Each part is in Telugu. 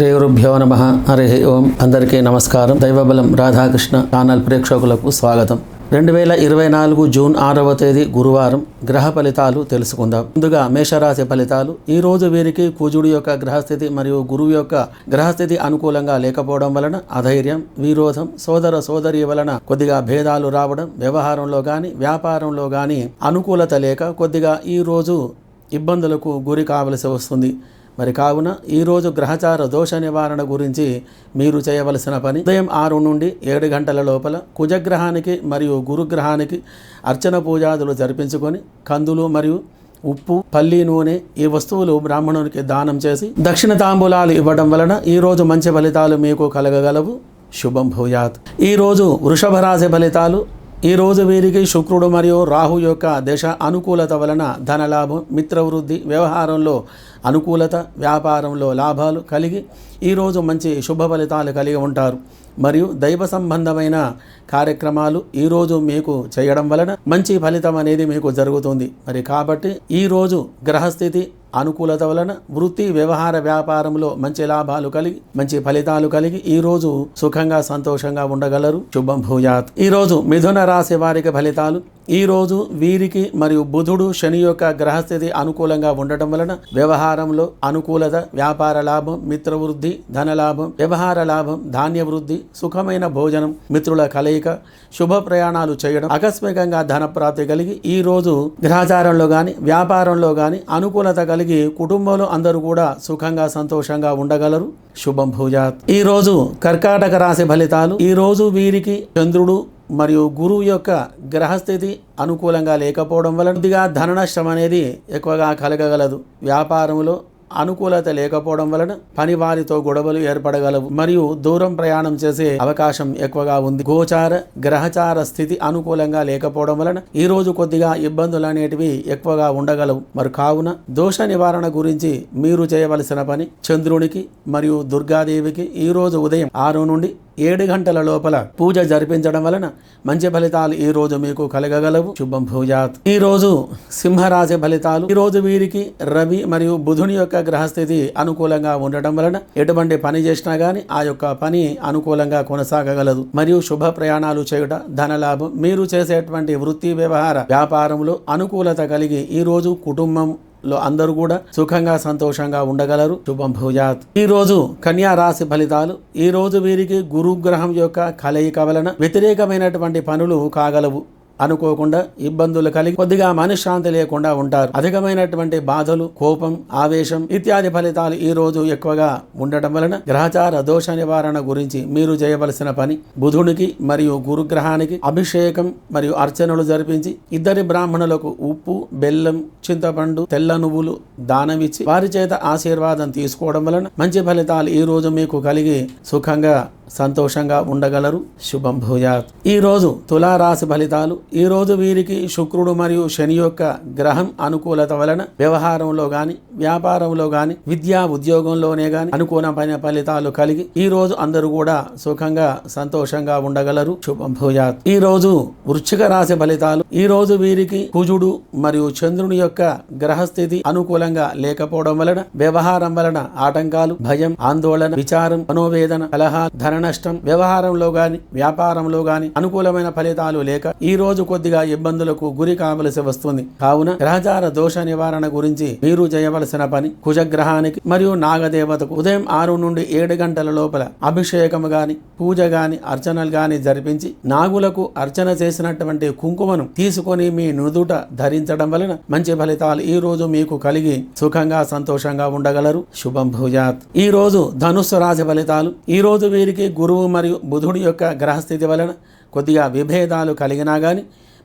శ్రీ గురుభ్యో నమ. హరి ఓం. అందరికీ నమస్కారం. దైవబలం రాధాకృష్ణ ఛానల్ ప్రేక్షకులకు స్వాగతం. రెండు వేల ఇరవై నాలుగు జూన్ ఆరవ తేదీ గురువారం గ్రహ ఫలితాలు తెలుసుకుందాం. ముందుగా మేషరాశి ఫలితాలు. ఈ రోజు వీరికి కుజుడు యొక్క గ్రహస్థితి మరియు గురువు యొక్క గ్రహస్థితి అనుకూలంగా లేకపోవడం వలన అధైర్యం విరోధం సోదర సోదరి వలన కొద్దిగా భేదాలు రావడం వ్యవహారంలో కానీ వ్యాపారంలో కానీ అనుకూలత లేక కొద్దిగా ఈ రోజు ఇబ్బందులకు గురి కావలసి వస్తుంది. మరి కావున ఈరోజు గ్రహచార దోష నివారణ గురించి మీరు చేయవలసిన పని ఉదయం ఆరు నుండి ఏడు గంటల లోపల కుజగ్రహానికి మరియు గురుగ్రహానికి అర్చన పూజాదులు జరిపించుకొని కందులు మరియు ఉప్పు పల్లి నూనె ఈ వస్తువులు బ్రాహ్మణునికి దానం చేసి దక్షిణ తాంబూలాలు ఇవ్వడం వలన ఈరోజు మంచి ఫలితాలు మీకు కలగగలవు. శుభం భూయాత్. ఈరోజు వృషభ రాశి ఫలితాలు ఈ రోజు వీరికి శుక్రుడు మరియు రాహు యొక్క దశ అనుకూలత వలన ధనలాభం మిత్రవృద్ధి వ్యవహారంలో అనుకూలత వ్యాపారంలో లాభాలు కలిగి ఈరోజు మంచి శుభ ఫలితాలు కలిగి ఉంటారు. మరియు దైవ సంబంధమైన కార్యక్రమాలు ఈరోజు మీకు చేయడం వలన మంచి ఫలితం అనేది మీకు జరుగుతుంది. మరి కాబట్టి ఈరోజు గ్రహస్థితి అనుకూలత వలన వృత్తి వ్యవహార వ్యాపారంలో మంచి లాభాలు కలిగి మంచి ఫలితాలు కలిగి ఈ రోజు సుఖంగా సంతోషంగా ఉండగలరు. శుభం భూయాత్. ఈ రోజు మిథున రాశి వారికి ఫలితాలు. ఈ రోజు వీరికి మరియు బుధుడు శని యొక్క గ్రహస్థితి అనుకూలంగా ఉండటం వలన వ్యవహారంలో అనుకూలత వ్యాపార లాభం మిత్రవృద్ధి ధన లాభం వ్యవహార లాభం ధాన్య వృద్ధి సుఖమైన భోజనం మిత్రుల కలయిక శుభ ప్రయాణాలు చేయడం ఆకస్మికంగా ధన ప్రాప్తి కలిగి ఈ రోజు గ్రహచారంలో కానీ వ్యాపారంలో కానీ అనుకూలత కలిగి కుటుంబంలో అందరూ కూడా సుఖంగా సంతోషంగా ఉండగలరు. శుభం భూజాత్. ఈ రోజు కర్కాటక రాశి ఫలితాలు. ఈ రోజు వీరికి చంద్రుడు మరియు గురువు యొక్క గ్రహస్థితి అనుకూలంగా లేకపోవడం వలన కొద్దిగా ధననష్టం అనేది ఎక్కువగా కలగగలదు. వ్యాపారంలో అనుకూలత లేకపోవడం వలన పని వారితో గొడవలు ఏర్పడగలవు మరియు దూరం ప్రయాణం చేసే అవకాశం ఎక్కువగా ఉంది. గోచార గ్రహచార స్థితి అనుకూలంగా లేకపోవడం వలన ఈ రోజు కొద్దిగా ఇబ్బందులు అనేటివి ఎక్కువగా ఉండగలవు. మరి కావున దోష నివారణ గురించి మీరు చేయవలసిన పని చంద్రునికి మరియు దుర్గాదేవికి ఈ రోజు ఉదయం ఆరు నుండి ఏడు గంటల లోపల పూజ జరిపించడం వలన మంచి ఫలితాలు ఈ రోజు మీకు కలగగలవు. శుభం భూజాత్. ఈ రోజు సింహరాశి ఫలితాలు. ఈ రోజు వీరికి రవి మరియు బుధుని యొక్క గ్రహస్థితి అనుకూలంగా ఉండటం వలన ఎటువంటి పని చేసినా గానీ ఆ యొక్క పని అనుకూలంగా కొనసాగగలదు. మరియు శుభ ప్రయాణాలు చేయుట ధనలాభం మీరు చేసేటువంటి వృత్తి వ్యవహార వ్యాపారంలో అనుకూలత కలిగి ఈ రోజు కుటుంబం లో అందరూ కూడా సుఖంగా సంతోషంగా ఉండగలరు. శుభం భూజాత్. ఈ రోజు కన్యా రాశి ఫలితాలు. ఈ రోజు వీరికి గురుగ్రహం యొక్క కలయిక వలన వ్యతిరేకమైనటువంటి పనులు కాగలవు. అనుకోకుండా ఇబ్బందులు కలిగి కొద్దిగా మనశ్శాంతి లేకుండా ఉంటారు. అధికమైనటువంటి బాధలు కోపం ఆవేశం ఇత్యాది ఫలితాలు ఈ రోజు ఎక్కువగా ఉండటం వలన గ్రహచార దోష నివారణ గురించి మీరు చేయవలసిన పని బుధునికి మరియు గురుగ్రహానికి అభిషేకం మరియు అర్చనలు జరిపించి ఇద్దరి బ్రాహ్మణులకు ఉప్పు బెల్లం చింతపండు తెల్ల నువ్వులు దానమిచ్చి వారి చేత ఆశీర్వాదం తీసుకోవడం వలన మంచి ఫలితాలు ఈ రోజు మీకు కలిగి సుఖంగా సంతోషంగా ఉండగలరు. శుభం భూయాత్. ఈరోజు తులారాశి ఫలితాలు ఈ రోజు వీరికి శుక్రుడు మరియు శని యొక్క గ్రహం అనుకూలత వలన వ్యవహారంలో గాని వ్యాపారంలో గాని విద్యా ఉద్యోగంలోనే గాని అనుకూలమైన ఫలితాలు కలిగి ఈ రోజు అందరూ కూడా సుఖంగా సంతోషంగా ఉండగలరు. శుభం భూయాత్. ఈ రోజు వృశ్చిక రాశి ఫలితాలు ఈ రోజు వీరికి కుజుడు మరియు చంద్రుని యొక్క గ్రహస్థితి అనుకూలంగా లేకపోవడం వలన వ్యవహారం వలన ఆటంకాలు భయం ఆందోళన విచారం మనోవేదన కలహ ధన నష్టం వ్యవహారంలో గాని వ్యాపారంలో గాని అనుకూలమైన ఫలితాలు లేక ఈ రోజు కొద్దిగా ఇబ్బందులకు గురి కావలసి వస్తుంది. కావున గ్రహచార దోష నివారణ గురించి మీరు చేయవలసిన పని కుజగ్రహానికి మరియు నాగదేవతకు ఉదయం ఆరు నుండి ఏడు గంటల లోపల అభిషేకం గాని పూజ గాని అర్చనలు గాని జరిపించి నాగులకు అర్చన చేసినటువంటి కుంకుమను తీసుకొని మీ నుదుట ధరించడం వలన మంచి ఫలితాలు ఈ రోజు మీకు కలిగి సుఖంగా సంతోషంగా ఉండగలరు. శుభం భూజాత్ ఈ రోజు ధనుస్సు రాశి ఫలితాలు. ఈ రోజు వీరికి గురువు మరియు బుధుడి యొక్క గ్రహస్థితి వలన కొద్దిగా విభేదాలు కలిగినా కానీ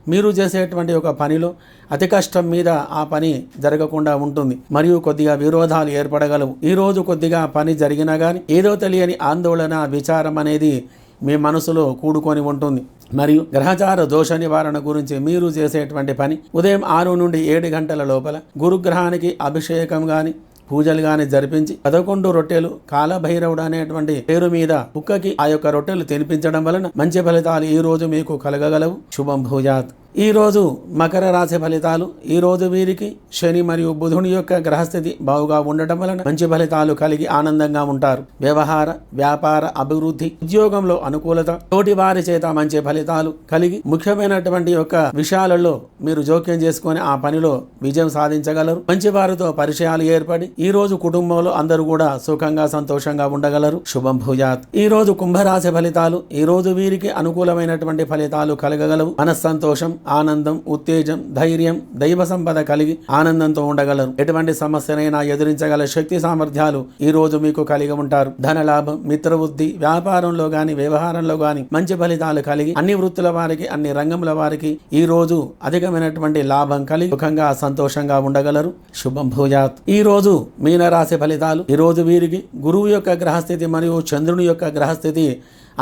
మీరు చేసేటువంటి ఒక పనిలో అతి కష్టం మీద ఆ పని జరగకుండా ఉంటుంది. మరియు కొద్దిగా విరోధాలు ఏర్పడగలవు. ఈరోజు కొద్దిగా పని జరిగినా కానీ ఏదో తెలియని ఆందోళన విచారం అనేది మీ మనసులో కూడుకొని ఉంటుంది. మరియు గ్రహచార దోష నివారణ గురించి మీరు చేసేటువంటి పని ఉదయం ఆరు నుండి ఏడు గంటల లోపల గురుగ్రహానికి అభిషేకం కానీ పూజలు గాని జరిపించి పదకొండు రొట్టెలు కాలభైరవుడు అనేటువంటి పేరు మీద కుక్కకి ఆ యొక్క రొట్టెలు తినిపించడం వలన మంచి ఫలితాలు ఈ రోజు మీకు కలగగలవు. శుభం భూజాత్. ఈరోజు మకర రాశి ఫలితాలు ఈ రోజు వీరికి శని మరియు బుధుని యొక్క గ్రహస్థితి బాగుగా ఉండటం వలన మంచి ఫలితాలు కలిగి ఆనందంగా ఉంటారు. వ్యవహార వ్యాపార అభివృద్ధి ఉద్యోగంలో అనుకూలత తోటి వారి చేత మంచి ఫలితాలు కలిగి ముఖ్యమైనటువంటి యొక్క విషయాలలో మీరు జోక్యం చేసుకుని ఆ పనిలో విజయం సాధించగలరు. మంచి వారితో పరిచయాలు ఏర్పడి ఈ రోజు కుటుంబంలో అందరూ కూడా సుఖంగా సంతోషంగా ఉండగలరు. శుభం భూజాత్ ఈ రోజు కుంభరాశి ఫలితాలు ఈ రోజు వీరికి అనుకూలమైనటువంటి ఫలితాలు కలగగలవు. మనస్సంతోషం ఆనందం ఉత్తేజం ధైర్యం దైవ సంపద కలిగి ఆనందంతో ఉండగలరు. ఎటువంటి సమస్యనైనా ఎదిరించగల శక్తి సామర్థ్యాలు ఈ రోజు మీకు కలిగి ఉంటారు. ధన లాభం మిత్రవృద్ధి వ్యాపారంలో గాని వ్యవహారంలో గాని మంచి ఫలితాలు కలిగి అన్ని వృత్తుల వారికి అన్ని రంగముల వారికి ఈ రోజు అధికమైనటువంటి లాభం కలిగి సుఖంగా సంతోషంగా ఉండగలరు. శుభం భూజాత్ ఈ రోజు మీనరాశి ఫలితాలు ఈ రోజు వీరికి గురువు యొక్క గ్రహస్థితి మరియు చంద్రుని యొక్క గ్రహస్థితి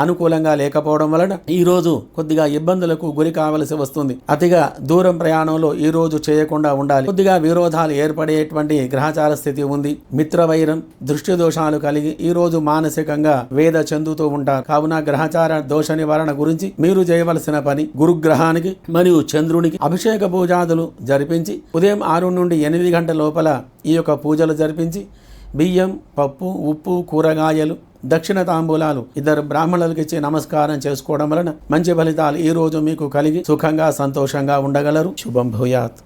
అనుకూలంగా లేకపోవడం వలన ఈ రోజు కొద్దిగా ఇబ్బందులకు గురి కావలసి వస్తుంది. అతిగా దూరం ప్రయాణంలో ఈ రోజు చేయకుండా ఉండాలి. కొద్దిగా విరోధాలు ఏర్పడేటువంటి గ్రహచార స్థితి ఉంది. మిత్రవైరం దృష్టి దోషాలు కలిగి ఈ రోజు మానసికంగా వేద చెందుతూ ఉంటారు. కావున గ్రహచార దోష నివారణ గురించి మీరు చేయవలసిన పని గురుగ్రహానికి మరియు చంద్రునికి అభిషేక పూజాదులు జరిపించి ఉదయం ఆరు నుండి ఎనిమిది గంటల లోపల ఈ యొక్క పూజలు జరిపించి బియ్యం పప్పు ఉప్పు కూరగాయలు దక్షిణ తాంబూలాలు. ఇద్దరు బ్రాహ్మణులకు ఇచ్చి నమస్కారం చేసుకోవడం వలన మంచి ఫలితాలు ఈ రోజు మీకు కలిగి సుఖంగా సంతోషంగా ఉండగలరు. శుభం భూయాత్.